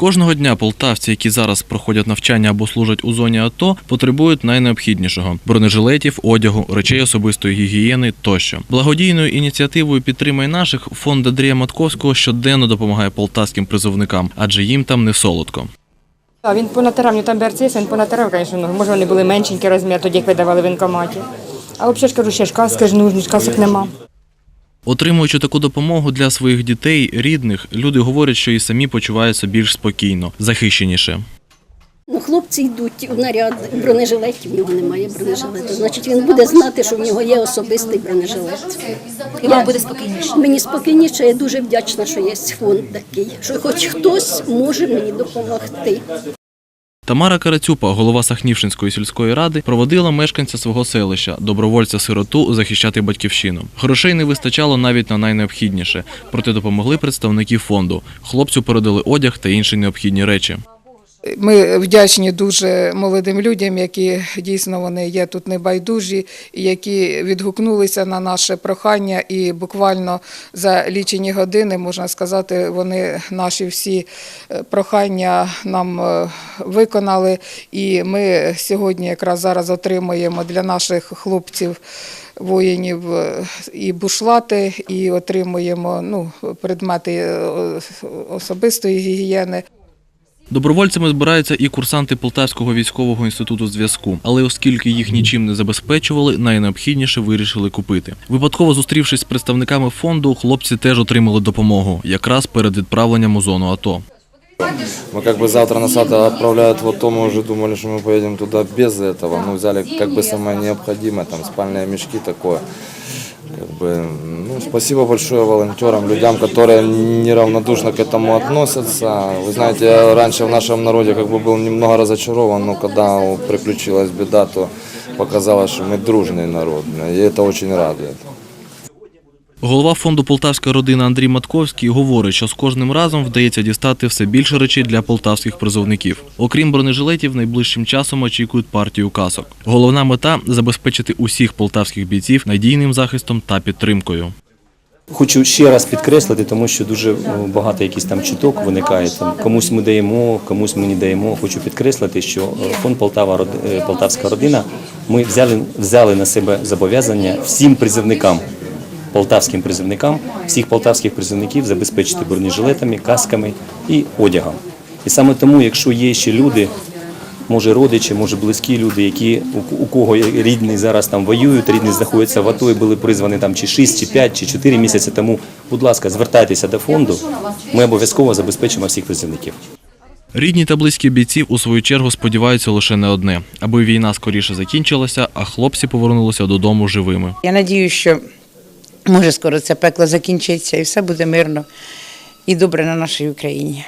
Кожного дня полтавці, які зараз проходять навчання або служать у зоні АТО, потребують найнеобхіднішого бронежилетів, одягу, речей особистої гігієни тощо. Благодійною ініціативою підтримай наших фонд Андрія Матковського щоденно допомагає полтавським призовникам, адже їм там не солодко. Він понатирав, ну там берцис, він понатирав, звісно, ну, може вони були меншенькі розмір, тоді як видавали в інкоматі. А взагалі кажу, ще ж каски ж нужні, касок нема. Отримуючи таку допомогу для своїх дітей, рідних, люди говорять, що і самі почуваються більш спокійно, захищеніше. Ну, хлопці йдуть у наряд бронежилетів, в нього немає бронежилету. Значить, він буде знати, що в нього є особистий бронежилет. І вам буде спокійніше. Мені спокійніше, я дуже вдячна, що є фонд такий, що хоч хтось може мені допомогти. Тамара Карацюпа, голова Сахнівшинської сільської ради, проводила мешканця свого селища, добровольця-сироту, захищати батьківщину. Грошей не вистачало навіть на найнеобхідніше, проте допомогли представники фонду. Хлопцю передали одяг та інші необхідні речі. Ми вдячні дуже молодим людям, які дійсно вони є тут небайдужі, які відгукнулися на наше прохання, і буквально за лічені години можна сказати, вони наші всі е, прохання нам е, виконали. І ми сьогодні якраз зараз отримуємо для наших хлопців. Воїнів е, і бушлати, і отримуємо ну, предмети особистої гігієни. Добровольцями збираються і курсанти Полтавського військового інституту зв'язку, але оскільки їх нічим не забезпечували, найнеобхідніше вирішили купити. Випадково зустрівшись з представниками фонду, хлопці теж отримали допомогу якраз перед відправленням у зону АТО. Мы как бы завтра нас это отправляют в АТО, мы уже думали, что мы поедем туда без этого. Ну, взяли как бы самое необходимое, там спальные мешки такое. Как бы, ну, спасибо большое волонтерам, людям, которые неравнодушно к этому относятся. Вы знаете, я раньше в нашем народе как бы был немного разочарован, но когда приключилась беда, то показалось, что мы дружный народ, и это очень радует. Голова фонду Полтавська родина Андрій Матковський говорить, що з кожним разом вдається дістати все більше речей для полтавських призовників. Окрім бронежилетів, найближчим часом очікують партію касок. Головна мета забезпечити усіх полтавських бійців надійним захистом та підтримкою. Хочу ще раз підкреслити, тому що дуже ну, багато якісь там чуток виникає. Там комусь ми даємо, комусь ми не даємо. Хочу підкреслити, що е, фонд Полтава е, Полтавська родина. Ми взяли взяли на себе зобов'язання всім призовникам, полтавським призовникам, всіх полтавських призовників забезпечити бронежилетами, касками і одягом. І саме тому, якщо є ще люди, може родичі, може близькі люди, які у, у кого є рідні зараз там воюють, рідні знаходяться в АТО і були призвані там чи 6, чи 5, чи 4 місяці тому. Будь ласка, звертайтеся до фонду. Ми обов'язково забезпечимо всіх призовників. Рідні та близькі бійців у свою чергу сподіваються лише не одне, аби війна скоріше закінчилася, а хлопці повернулися додому живими. Я надію, що може скоро це пекло закінчиться і все буде мирно і добре на нашій Україні.